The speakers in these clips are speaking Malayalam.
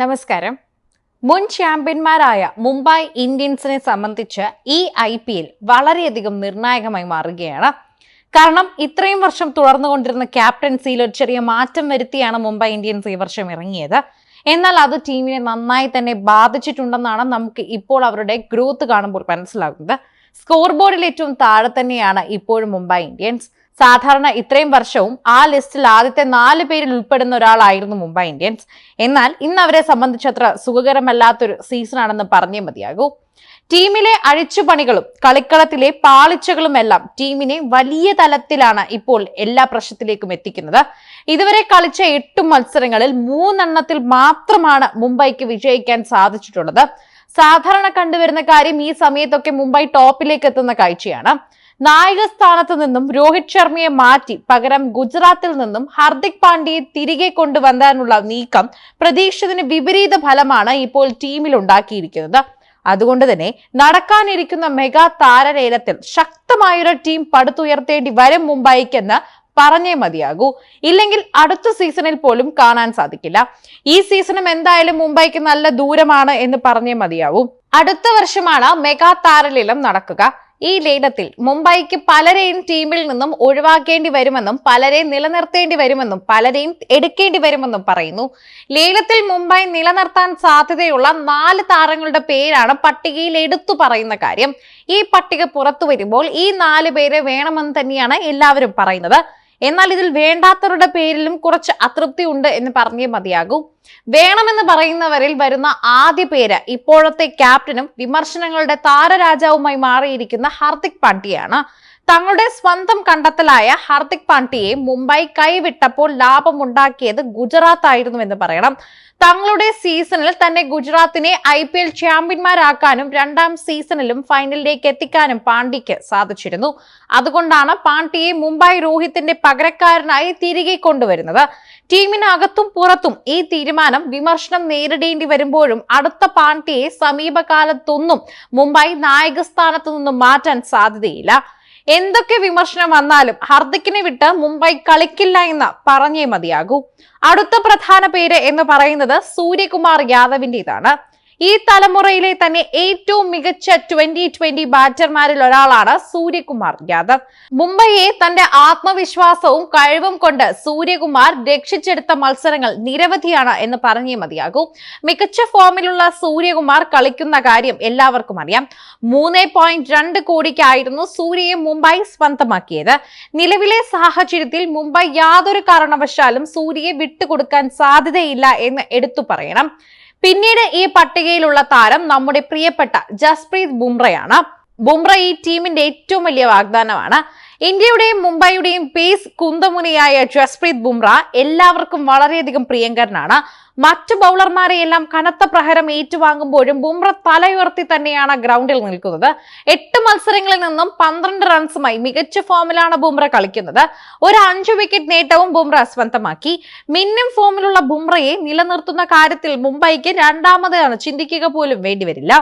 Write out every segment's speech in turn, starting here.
നമസ്കാരം. മുൻ ചാമ്പ്യന്മാരായ മുംബൈ ഇന്ത്യൻസിനെ സംബന്ധിച്ച് ഈ ഐ പി എൽ വളരെയധികം നിർണായകമായി മാറുകയാണ്. കാരണം ഇത്രയും വർഷം തുടർന്നുകൊണ്ടിരുന്ന ക്യാപ്റ്റൻസിയിൽ ഒരു ചെറിയ മാറ്റം വരുത്തിയാണ് മുംബൈ ഇന്ത്യൻസ് ഈ വർഷം ഇറങ്ങിയത്. എന്നാൽ അത് ടീമിനെ നന്നായി തന്നെ ബാധിച്ചിട്ടുണ്ടെന്നാണ് നമുക്ക് ഇപ്പോൾ അവരുടെ ഗ്രോത്ത് കാണുമ്പോൾ മനസ്സിലാകുന്നത്. സ്കോർ ബോർഡിൽ ഏറ്റവും താഴെ തന്നെയാണ് ഇപ്പോഴും മുംബൈ ഇന്ത്യൻസ്. സാധാരണ ഇത്രയും വർഷവും ആ ലിസ്റ്റിൽ ആദ്യത്തെ നാല് പേരിൽ ഉൾപ്പെടുന്ന ഒരാളായിരുന്നു മുംബൈ ഇന്ത്യൻസ്. എന്നാൽ ഇന്ന് അവരെ സംബന്ധിച്ചത്ര സുഖകരമല്ലാത്തൊരു സീസണാണെന്ന് പറഞ്ഞേ മതിയാകൂ. ടീമിലെ അഴിച്ചുപണികളും കളിക്കളത്തിലെ പാളിച്ചകളും എല്ലാം ടീമിനെ വലിയ തലത്തിലാണ് ഇപ്പോൾ എല്ലാ പ്രശ്നത്തിലേക്കും എത്തിക്കുന്നത്. ഇതുവരെ കളിച്ച എട്ട് മത്സരങ്ങളിൽ മൂന്നെണ്ണത്തിൽ മാത്രമാണ് മുംബൈക്ക് വിജയിക്കാൻ സാധിച്ചിട്ടുള്ളത്. സാധാരണ കണ്ടുവരുന്ന കാര്യം ഈ സമയത്തൊക്കെ മുംബൈ ടോപ്പിലേക്ക് എത്തുന്ന കാഴ്ചയാണ്. നായക സ്ഥാനത്ത് നിന്നും രോഹിത് ശർമ്മയെ മാറ്റി പകരം ഗുജറാത്തിൽ നിന്നും ഹാർദിക് പാണ്ഡ്യയെ തിരികെ കൊണ്ടുവന്നാനുള്ള നീക്കം പ്രതീക്ഷിച്ചതിന് വിപരീത ഫലമാണ് ഇപ്പോൾ ടീമിൽ ഉണ്ടാക്കിയിരിക്കുന്നത്. അതുകൊണ്ട് തന്നെ നടക്കാനിരിക്കുന്ന മെഗാ താരലേലത്തിൽ ശക്തമായൊരു ടീം പടുത്തുയർത്തേണ്ടി വരും മുംബൈക്കെന്ന് പറഞ്ഞേ മതിയാകൂ. ഇല്ലെങ്കിൽ അടുത്ത സീസണിൽ പോലും കാണാൻ സാധിക്കില്ല. ഈ സീസണും എന്തായാലും മുംബൈക്ക് നല്ല ദൂരമാണ് എന്ന് പറഞ്ഞേ മതിയാവും. അടുത്ത വർഷമാണ് മെഗാ താരലീലം നടക്കുക. ഈ ലീലത്തിൽ മുംബൈക്ക് പലരെയും ടീമിൽ നിന്നും ഒഴിവാക്കേണ്ടി വരുമെന്നും പലരെ നിലനിർത്തേണ്ടി വരുമെന്നും പലരെയും എടുക്കേണ്ടി വരുമെന്നും പറയുന്നു. ലീലത്തിൽ മുംബൈ നിലനിർത്താൻ സാധ്യതയുള്ള നാല് താരങ്ങളുടെ പേരാണ് പട്ടികയിൽ എടുത്തു പറയുന്ന കാര്യം. ഈ പട്ടിക പുറത്തു വരുമ്പോൾ ഈ നാല് പേരെ വേണമെന്ന് തന്നെയാണ് എല്ലാവരും പറയുന്നത്. എന്നാൽ ഇതിൽ വേണ്ടാത്തവരുടെ പേരിലും കുറച്ച് അതൃപ്തി ഉണ്ട് എന്ന് പറഞ്ഞേ മതിയാകൂ. വേണമെന്ന് പറയുന്നവരിൽ വരുന്ന ആദ്യ പേര് ഇപ്പോഴത്തെ ക്യാപ്റ്റനും വിമർശനങ്ങളുടെ താരരാജാവുമായി മാറിയിരിക്കുന്ന ഹാർദിക് പാണ്ഡ്യയാണ്. തങ്ങളുടെ സ്വന്തം കണ്ടെത്തലായ ഹാർദിക് പാണ്ഡ്യയെ മുംബൈ കൈവിട്ടപ്പോൾ ലാഭമുണ്ടാക്കിയത് ഗുജറാത്ത് ആയിരുന്നു എന്ന് പറയണം. തങ്ങളുടെ സീസണിൽ തന്നെ ഗുജറാത്തിനെ ഐ പി എൽ ചാമ്പ്യന്മാരാക്കാനും രണ്ടാം സീസണിലും ഫൈനലിലേക്ക് എത്തിക്കാനും പാണ്ഡ്യയ്ക്ക് സാധിച്ചിരുന്നു. അതുകൊണ്ടാണ് പാണ്ഡ്യയെ മുംബൈ രോഹിത്തിന്റെ പകരക്കാരനായി തിരികെ കൊണ്ടുവരുന്നത്. ടീമിനകത്തും പുറത്തും ഈ തീരുമാനം വിമർശനം നേരിടേണ്ടി വരുമ്പോഴും അടുത്ത പാണ്ഡ്യയെ സമീപകാലത്തൊന്നും മുംബൈ നായകസ്ഥാനത്തു നിന്നും മാറ്റാൻ സാധ്യതയില്ല. എന്തൊക്കെ വിമർശനം വന്നാലും ഹർദിക്കിനെ വിട്ട് മുംബൈ കളിക്കില്ല എന്ന് പറഞ്ഞേ മതിയാകൂ. അടുത്ത പ്രധാന പേര് എന്ന് പറയുന്നത് സൂര്യകുമാർ യാദവിന്റെതാണ് ഈ തലമുറയിലെ തന്നെ ഏറ്റവും മികച്ച ട്വന്റി ട്വന്റി ബാറ്റർമാരിൽ ഒരാളാണ് സൂര്യകുമാർ യാദവ്. മുംബൈയെ തന്റെ ആത്മവിശ്വാസവും കഴിവും കൊണ്ട് സൂര്യകുമാർ രക്ഷിച്ചെടുത്ത മത്സരങ്ങൾ നിരവധിയാണ് എന്ന് പറഞ്ഞേ മതിയാകൂ. മികച്ച ഫോമിലുള്ള സൂര്യകുമാർ കളിക്കുന്ന കാര്യം എല്ലാവർക്കും അറിയാം. മൂന്ന് പോയിന്റ് രണ്ട് കോടിക്കായിരുന്നു സൂര്യയെ മുംബൈ സ്വന്തമാക്കിയത്. നിലവിലെ സാഹചര്യത്തിൽ മുംബൈ യാതൊരു കാരണവശാലും സൂര്യയെ വിട്ടുകൊടുക്കാൻ സാധ്യതയില്ല എന്ന് എടുത്തു പറയണം. പിന്നീട് ഈ പട്ടികയിലുള്ള താരം നമ്മുടെ പ്രിയപ്പെട്ട ജസ്പ്രീത് ബുംറയാണ്. ബുംറ ഈ ടീമിന്റെ ഏറ്റവും വലിയ വാഗ്ദാനമാണ്. ഇന്ത്യയുടെയും മുംബൈയുടെയും പേസ് കുന്തമുനിയായ ജസ്പ്രീത് ബുംറ എല്ലാവർക്കും വളരെയധികം പ്രിയങ്കരനാണ്. മറ്റു ബൗളർമാരെയെല്ലാം കനത്ത പ്രഹരം ഏറ്റുവാങ്ങുമ്പോഴും ബുംറ തലയുയർത്തി തന്നെയാണ് ഗ്രൗണ്ടിൽ നിൽക്കുന്നത്. എട്ട് മത്സരങ്ങളിൽ നിന്നും പന്ത്രണ്ട് റൺസുമായി മികച്ച ഫോമിലാണ് ബുംറ കളിക്കുന്നത്. ഒരു അഞ്ചു വിക്കറ്റ് നേട്ടവും ബുംറ സ്വന്തമാക്കി മിന്നും ഫോമിലുള്ള ബുംറയെ നിലനിർത്തുന്ന കാര്യത്തിൽ മുംബൈക്ക് രണ്ടാമതാണ് ചിന്തിക്കുക പോലും വേണ്ടിവരില്ല.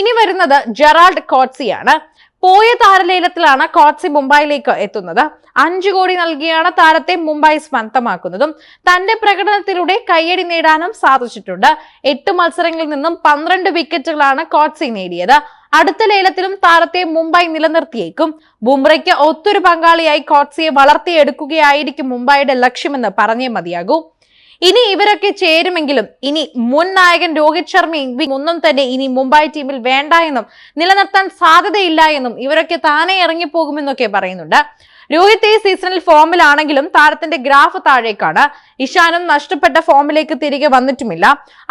ഇനി വരുന്നത് ജെറാൾഡ് കോട്സിയാണ്. പോയ താരലേലത്തിലാണ് കോട്സി മുംബൈയിലേക്ക് എത്തുന്നത്. അഞ്ചു കോടി നൽകിയാണ് താരത്തെ മുംബൈ സ്വന്തമാക്കുന്നതും. തന്റെ പ്രകടനത്തിലൂടെ കയ്യടി നേടാനും സാധിച്ചിട്ടുണ്ട്. എട്ട് മത്സരങ്ങളിൽ നിന്നും പന്ത്രണ്ട് വിക്കറ്റുകളാണ് കോട്സി നേടിയത്. അടുത്ത ലേലത്തിലും താരത്തെ മുംബൈ നിലനിർത്തിയേക്കും. ബുംറയ്ക്ക് ഒത്തൊരു പങ്കാളിയായി കോട്സിയെ വളർത്തിയെടുക്കുകയായിരിക്കും മുംബൈയുടെ ലക്ഷ്യമെന്ന് പറഞ്ഞേ മതിയാകൂ. ഇനി ഇവരൊക്കെ ചേരുമെങ്കിലും ഇനി മുൻ നായകൻ രോഹിത് ശർമ്മയും ഒന്നും തന്നെ ഇനി മുംബൈ ടീമിൽ വേണ്ട എന്നും നിലനിർത്താൻ സാധ്യതയില്ല എന്നും ഇവരൊക്കെ താനെ ഇറങ്ങിപ്പോകുമെന്നൊക്കെ പറയുന്നുണ്ട്. രോഹിത് ഈ സീസണിൽ ഫോമിലാണെങ്കിലും താരത്തിന്റെ ഗ്രാഫ് താഴേക്കാണ്. ഇഷാനും നഷ്ടപ്പെട്ട ഫോമിലേക്ക് തിരികെ വന്നിട്ടുമില്ല.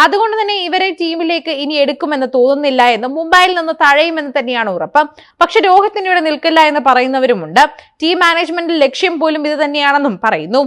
അതുകൊണ്ട് തന്നെ ഇവരെ ടീമിലേക്ക് ഇനി എടുക്കുമെന്ന് തോന്നുന്നില്ല എന്നും മുംബൈയിൽ നിന്ന് തഴയുമെന്ന് തന്നെയാണ് ഉറപ്പ്. പക്ഷെ രോഹിത്തിന് ഇവിടെ നിൽക്കില്ല എന്ന് പറയുന്നവരുമുണ്ട്. ടീം മാനേജ്മെന്റ് ലക്ഷ്യം പോലും ഇത് തന്നെയാണെന്നും പറയുന്നു.